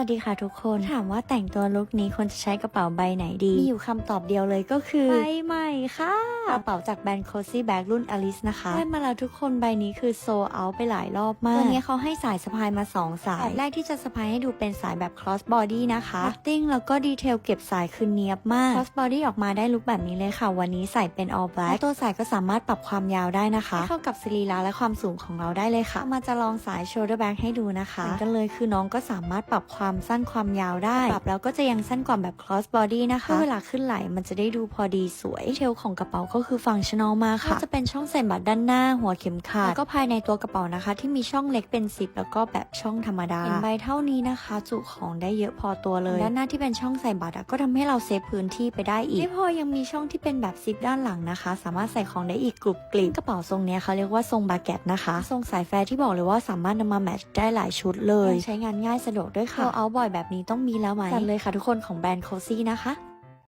สวัสดีค่ะทุกคนถามว่าแต่งตัวลุคนี้ควรจะใช้กระเป๋าใบไหนดี มีอยู่คำตอบเดียวเลยก็คือ ใบใหม่ค่ะ กระเป๋าจากแบรนด์ Cozy Bag รุ่น Alice นะคะได้มาแล้วทุกคนใบนี้คือโซเอาไปหลายรอบมาก ตัวนี้เขาให้สายสะพายมา 2 สายแบบแรกที่จะสะพายให้ดูเป็นสายแบบ cross body นะคะติ้งแล้วก็ดีเทลเก็บสายคือเนียบมาก cross body ออกมาได้ลุคแบบนี้เลยค่ะ วันนี้ใส่เป็น all black และตัวสายก็สามารถปรับความยาวได้นะคะให้เข้ากับสรีระและความสูงของเราได้เลยค่ะ มาจะลองสาย shoulder bag ให้ดูนะคะเหมือนกันเลยคือน้องก็สามารถปรับความสั้นความยาวได้ปรับแล้วก็จะยังสั้นกว่าแบบ cross body นะคะเวลาขึ้นไหลมันจะได้ดูพอดีสวยดีเทลของกระเป๋าก็คือฟังชั่นอลมากค่ะ จะเป็นช่องใส่บัตรด้านหน้าหัวเข็มขัดแล้วก็ภายในตัวกระเป๋านะคะ ที่มีช่องเล็กเป็นซิปแล้วก็แบบช่องธรรมดาเห็นใบเท่านี้นะคะ จุของได้เยอะพอตัวเลย ด้านหน้าที่เป็นช่องใส่บัตรอะก็ทำให้เราเซฟพื้นที่ไปได้อีกไม่พอยังมีช่องที่เป็นแบบซิปด้านหลังนะคะ สามารถใส่ของได้อีกกรุบกริบกระเป๋าทรงเนี้ยเขาเรียกว่าทรงบาเก็ตนะคะ ทรงสายแฟร์ที่บอกเลยว่าสามารถนำมาแมทช์ได้หลายชุดเลย ใช้งานง่ายสะดวกด้วยค่ะเอาท์บ่อยแบบนี้ต้องมีแล้วไหมจัดเลยค่ะทุกคนของแบรนด์โคซี่นะคะ